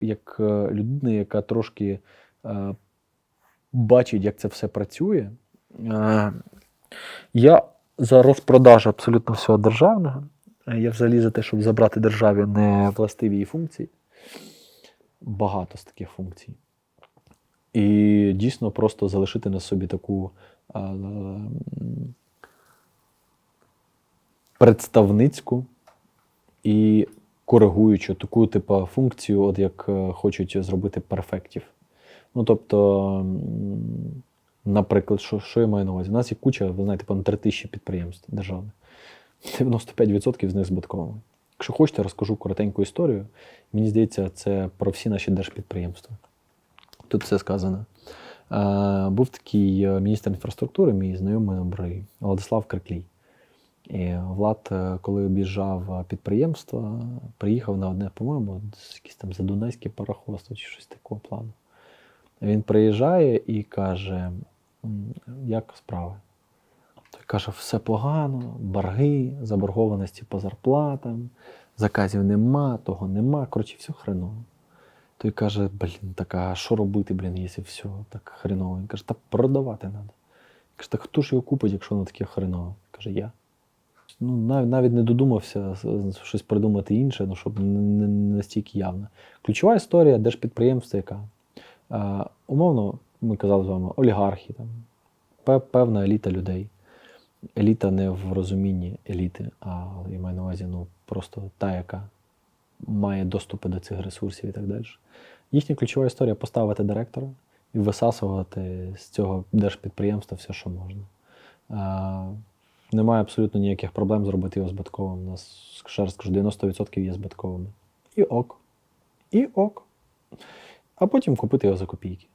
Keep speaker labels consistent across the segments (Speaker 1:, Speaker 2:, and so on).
Speaker 1: як е, людина, яка трошки е, бачить, як це все працює. Е, я за розпродаж абсолютно всього державного. Е, Я взагалі за те, щоб забрати державі не властиві її функції. Багато з таких функцій. І дійсно просто залишити на собі таку е, представницьку і коригуючу таку типу функцію, от як е, хочуть зробити перфектів. Ну тобто, наприклад, що, що я маю на увазі? У нас є куча, ви знаєте, понад 3 тисячі підприємств державних. 95% з них збитковими. Якщо хочете, розкажу коротеньку історію. Мені здається, це про всі наші держпідприємства. Тут все сказано. Е, був такий е, міністр інфраструктури, мій знайомий Владислав Криклій. І Влад, е, коли об'їжджав е, підприємство, приїхав на одне, по-моєму, якийсь там задунайське пароходство чи щось такого плану. Він приїжджає і каже: як справи? Той каже, все погано, борги, заборгованості по зарплатам, заказів нема, того нема. Коротше, все хреново. Той каже, блін, так, а що робити, блін, якщо все так хреново? Він каже, та продавати треба. Каже, так хто ж його купить, якщо воно таке хренове? Каже, я. Ну, навіть, навіть не додумався щось придумати інше, ну, щоб не, настільки явно. Ключова історія держпідприємства, яка е, умовно, ми казали з вами, олігархи, там, певна еліта людей. Еліта не в розумінні еліти, а я маю на увазі ну, просто та, яка має доступи до цих ресурсів і так далі. Їхня ключова історія поставити директора і висасувати з цього держпідприємства все, що можна. Немає абсолютно ніяких проблем зробити його збитковим. У нас, ще раз скажу, 90% є збитковими. І ок. І ок. А потім купити його за копійки.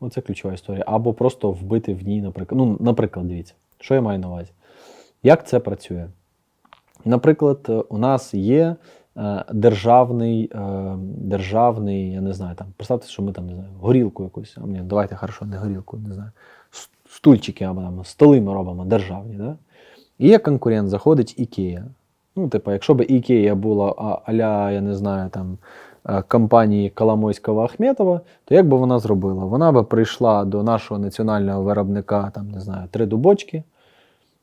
Speaker 1: Оце ключова історія. Або просто вбити в ній, наприклад. Ну, наприклад, дивіться, що я маю на увазі. Як це працює? Наприклад, у нас є е, державний, е, державний, я не знаю, там, представте, що ми там не знаю, горілку якусь, а ні, давайте хорошо, не горілку, не знаю, стульчики або там столи ми робимо державні. Да? І є конкурент, заходить Ікея. Ну, типу, якщо б Ікея була аля, я не знаю, там, е, компанії Коломойського Ахметова, то як би вона зробила? Вона би прийшла до нашого національного виробника, там, не знаю, три дубочки,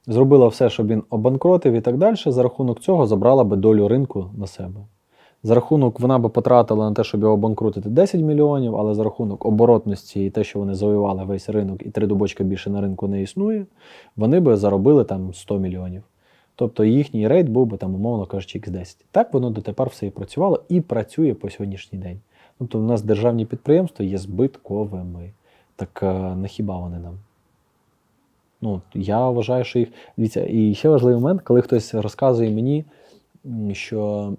Speaker 1: зробила все, щоб він обанкротив і так далі. За рахунок цього забрала би долю ринку на себе. За рахунок вона би потратила на те, щоб його обанкрутити 10 мільйонів, але за рахунок оборотності і те, що вони завоювали весь ринок, і три дубочка більше на ринку не існує, вони би заробили там 100 мільйонів. Тобто їхній рейд був би там, умовно кажучи, X10. Так воно дотепер все і працювало і працює по сьогоднішній день. Тобто, у нас державні підприємства є збитковими. Так е, на хіба вони нам? Ну, я вважаю, що їх. Дивіться, і ще важливий момент, коли хтось розказує мені, що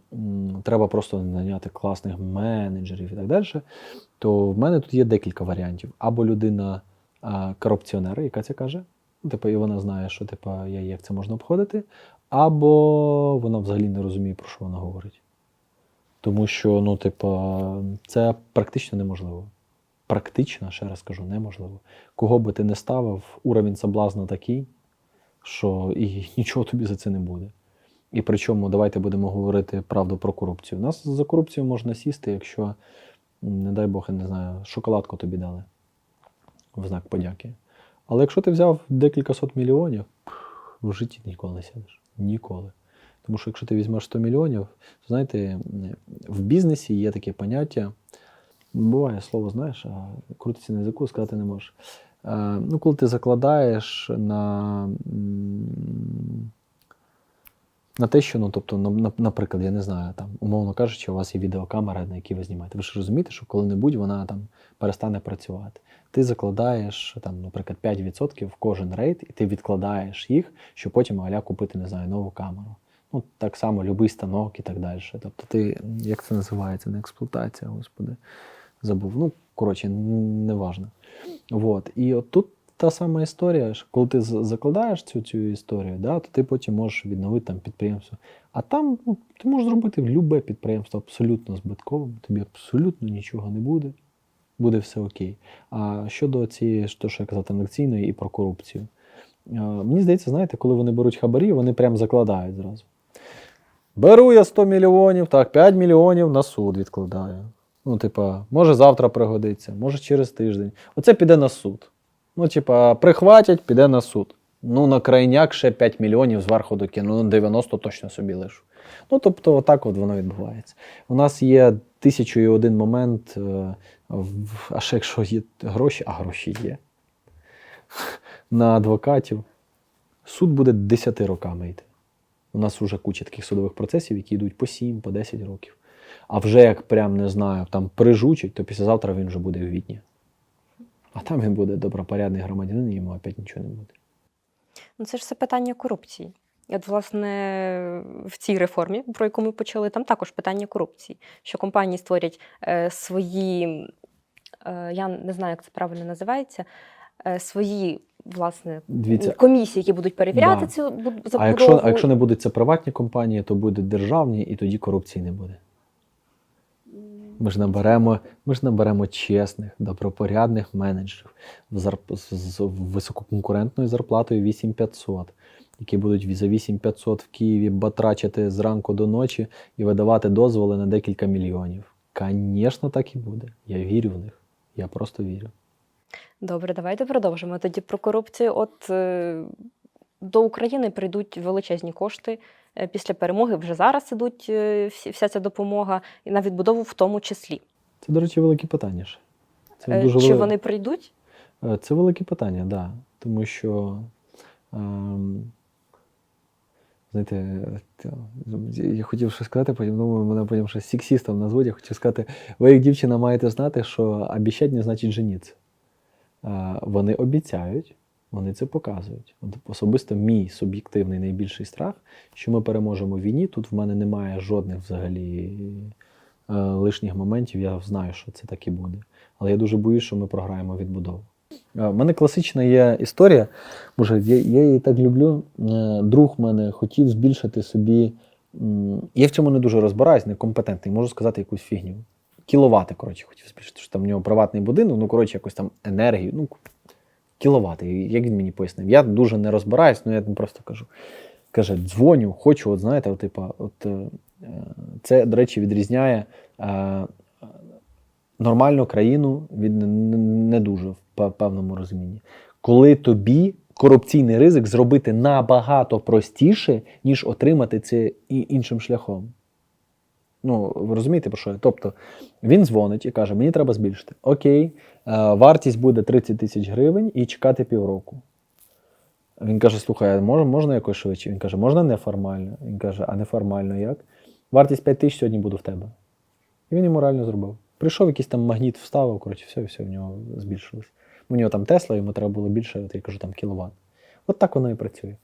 Speaker 1: треба просто наняти класних менеджерів і так далі, то в мене тут є декілька варіантів. Або людина а, корупціонер, яка це каже, типу, і вона знає, що типу, як це можна обходити, або вона взагалі не розуміє, про що вона говорить. Тому що, ну, типу, це практично неможливо. Практично, ще раз кажу, неможливо. Кого би ти не ставив, уровень соблазну такий, що і нічого тобі за це не буде. І причому давайте будемо говорити правду про корупцію. У нас за корупцію можна сісти, якщо, не дай Бог, я не знаю, шоколадку тобі дали в знак подяки. Але якщо ти взяв декілька сот мільйонів, в житті ніколи не сядеш. Ніколи. Тому що якщо ти візьмеш 100 мільйонів, то знаєте, в бізнесі є таке поняття. Буває слово, знаєш, а крутиться на язику, сказати не можеш. Е, ну, коли ти закладаєш на, на те, що, ну, тобто, на- на- наприклад, я не знаю, там, умовно кажучи, у вас є відеокамера, на якій ви знімаєте. Ви ж розумієте, що коли-небудь вона там перестане працювати. Ти закладаєш, там, наприклад, 5% в кожен рейд, і ти відкладаєш їх, щоб потім аля купити, не знаю, нову камеру. Ну, так само любий станок і так далі. Тобто ти, як це називається, не експлуатація, господи, забув. Ну, коротше, неважно. Вот. І от тут та сама історія, коли ти закладаєш цю, цю історію, да, то ти потім можеш відновити там підприємство. А там ну, ти можеш зробити любе підприємство абсолютно збитковим, тобі абсолютно нічого не буде, буде все окей. А щодо цієї, що я казав, транзакційної і про корупцію. Мені здається, знаєте, коли вони беруть хабарі, вони прям закладають зразу. Беру я 100 мільйонів, так, 5 мільйонів на суд відкладаю. Ну, типа, може завтра пригодиться, може через тиждень. Оце піде на суд. Ну, типа, прихватять, піде на суд. Ну, на крайняк ще 5 мільйонів зверху докину, ну 90 точно собі лишу. Ну, тобто, отак от воно відбувається. У нас є тисячу і один момент, а ще якщо є гроші, а гроші є на адвокатів, суд буде 10 роками йти. У нас вже куча таких судових процесів, які йдуть по 7, по 10 років. А вже як прям не знаю, там прижучить, то післязавтра він вже буде в Відні. А там він буде добропорядний громадянин, і йому опять нічого не буде.
Speaker 2: Ну, це ж все питання корупції. От, власне, в цій реформі, про яку ми почали, там також питання корупції, що компанії створять е, свої, е, я не знаю, як це правильно називається, е, свої власне
Speaker 1: Дивіться,
Speaker 2: комісії, які будуть перевіряти
Speaker 1: Да.
Speaker 2: цю забудову.
Speaker 1: а якщо, а якщо не будуть це приватні компанії, то будуть державні, і тоді корупції не буде. Ми ж наберемо, ми ж наберемо чесних, добропорядних менеджерів з, з висококонкурентною зарплатою 8500, які будуть за 8500 в Києві батрачити зранку до ночі і видавати дозволи на декілька мільйонів. Звісно, так і буде. Я вірю в них. Я просто вірю.
Speaker 2: Добре, давайте продовжимо. Тоді про корупцію. От е, до України прийдуть величезні кошти. е, Після перемоги вже зараз ідуть е, вся ця допомога, і на відбудову в тому числі.
Speaker 1: Це, до речі, велике питання. ще. Це
Speaker 2: Е,
Speaker 1: дуже
Speaker 2: Чи
Speaker 1: велике.
Speaker 2: вони прийдуть?
Speaker 1: Це велике питання, так. Да. Тому що, ем, знаєте, я хотів щось сказати, потім думаю, мене потім щось сексістом назвуть. Я хотів сказати, ви як дівчина маєте знати, що обіцять не значить женіться. Е, Вони обіцяють, вони це показують. От особисто мій суб'єктивний найбільший страх, що ми переможемо в війні. Тут в мене немає жодних взагалі е, лишніх моментів. Я знаю, що це так і буде. Але я дуже боюсь, що ми програємо відбудову. У мене класична є історія. Боже, я, я її так люблю. Е, Друг мене хотів збільшити собі. Я в цьому не дуже розбираюсь, некомпетентний, можу сказати якусь фігню. Кіловати, коротше, хотів збільшити, що там в нього приватний будинок, ну, коротше, якось там енергію. Ну, кіловати. Як він мені пояснив? Я дуже не розбираюсь, ну я просто кажу. Каже, дзвоню, хочу, от знаєте, от, типа, от, е, це, до речі, відрізняє е, нормальну країну від не дуже в певному розумінні. Коли тобі корупційний ризик зробити набагато простіше, ніж отримати це іншим шляхом. Ну, ви розумієте, про що я? Тобто він дзвонить і каже: мені треба збільшити. Окей, е, вартість буде 30 тисяч гривень і чекати півроку. Він каже: слухай, а можна якось швидше? Він каже, можна неформально. Він каже, а неформально як? Вартість 5 тисяч сьогодні буде в тебе. І він йому реально зробив. Прийшов якийсь там магніт, вставив, коротше, все, все в нього збільшилось. У нього там Тесла, йому треба було більше, от я кажу, там кіловат. От так воно і працює.